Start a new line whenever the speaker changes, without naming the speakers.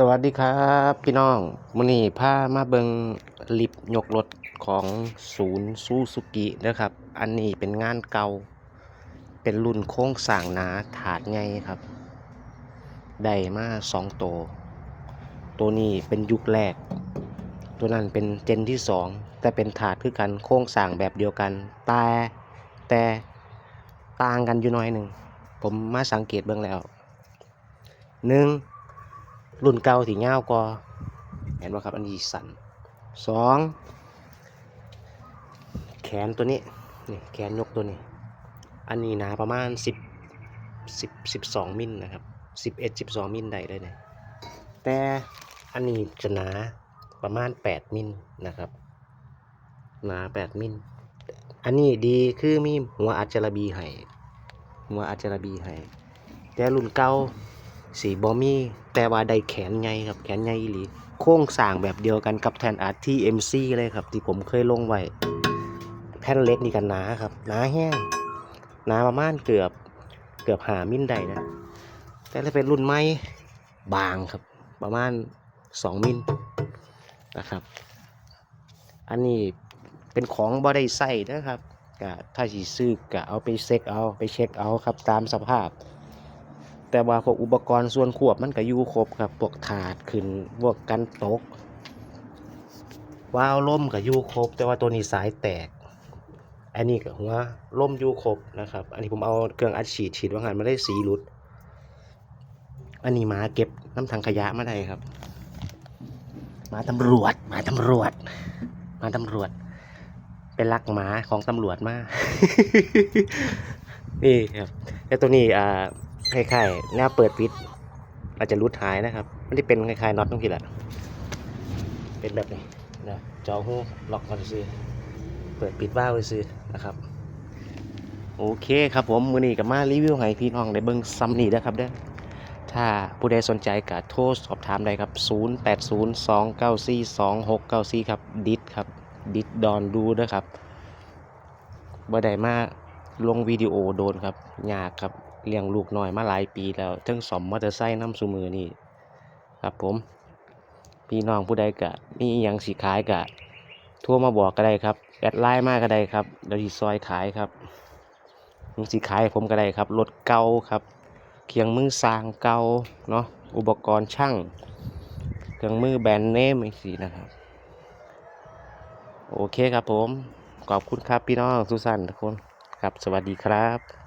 สวัสดีครับพี่น้องมื้อนี้พามาเบิงลิฟต์ยกรถของศูนย์ซูซูกินะครับ อันนี้เป็นงานเก่า เป็นรุ่นโค้งสร้างหนาถาดใหญ่ครับ ได้มาสองตัว ตัวนี้เป็นยุคแรก ตัวนั้นเป็นเจนที่สองแต่เป็นถาดคือกันโค้งสร้างแบบเดียวกัน แต่แต่ต่างกันอยู่หน้อยหนึ่ง ผมมาสังเกตเบื้องแล้วหนึ่ง รุ่นเก่าที่ยาวกว่าเห็นว่าครับอันนี้สั่นสองแขนตัวนี้นี่แขนยกตัวนี้ อันนี้หนาประมาณสิบสิบสิบสองมิลนะครับสิบเอ็ดสิบสองมิลได้เลยเนี่ยแต่อันนี้จะหนาประมาณแปดมิลนะครับหนาแปดมิลอันนี้ดีคือมีหัวอัจจระบีให้หัวอัจจระบีให้แต่รุ่นเก่า สีบอมี่แต่ว่าได้แขนใหญ่ครับแขนใหญ่อีหลีโค้งสร้างแบบเดียวกันกับแทนอาร์ที่ MC เลยครับ ที่ผมเคยลงไว้แผ่นเล็กนี่กันหนาครับหนาแห้งหนาประมาณเกือบเกือบหามิลได้นะ แต่ถ้าเป็นรุ่นใหม่บางครับ ประมาณ 2 มิลนะครับ อันนี้เป็นของบ่ได้ใส่นะครับก็ถ้าสิซื้อก็เอาไปเช็คเอาไปเช็คเอาครับตามสภาพ แต่ว่าพวกอุปกรณ์ส่วนควบมันก็อยู่ครบครับพวกถาดขึ้นพวกกันตกวาล์วล่มก็อยู่ครบ แต่ว่าตัวนี้สายแตก อันนี้ก็หัวล่มอยู่ครบนะครับ อันนี้ผมเอาเครื่องอัดฉีดฉีดว่างานมาได้สีหลุด อันนี้หมาเก็บน้ำถังขยะมาได้ครับหมาตำรวจหมาตำรวจหมาตำรวจ เป็นลักหมาของตำรวจมานี่ครับแล้วตัวนี้อ่า คล้ายๆแนวเปิดปิดอาจจะรุดหายนะครับไม่ได้เป็นคล้ายๆน็อตตรงที่แหละเป็นแบบนี้นะจอหูล็อกกันซื้อเปิดปิดว่าวซื้อนะครับ โอเคครับผมมือนี้กับมารีวิวให้พี่น้องได้เบิ่งซ้ำนี่นะครับเด้อถ้าผู้ใดสนใจก็โทรสอบถามได้ครับ 0802942694 ครับ ดิดครับ ดิดดอนดูนะครับบ่ได้มาลงวิดีโอโดนครับยากครับ เลี้ยงลูกน้อยมาหลายปีแล้วทั้งสอมมอเตอร์ไซค์น้ำสูมือนี่ครับผม พี่น้องผู้ใดกะมีอย่างสีขายกะทั่วมาบอกก็ได้ครับแอดไลน์มากก็ได้ครับเดี๋ยวสิซอยขายครับมีสีขายผมก็ได้ครับรถเก่าครับเครื่องมือสร้างเก่าเนาะอุปกรณ์ช่างเครื่องมือแบรนด์เนมอีกสีนะครับโอเคครับผม ขอบคุณครับพี่น้องสุสันทุกคนครับ สวัสดีครับ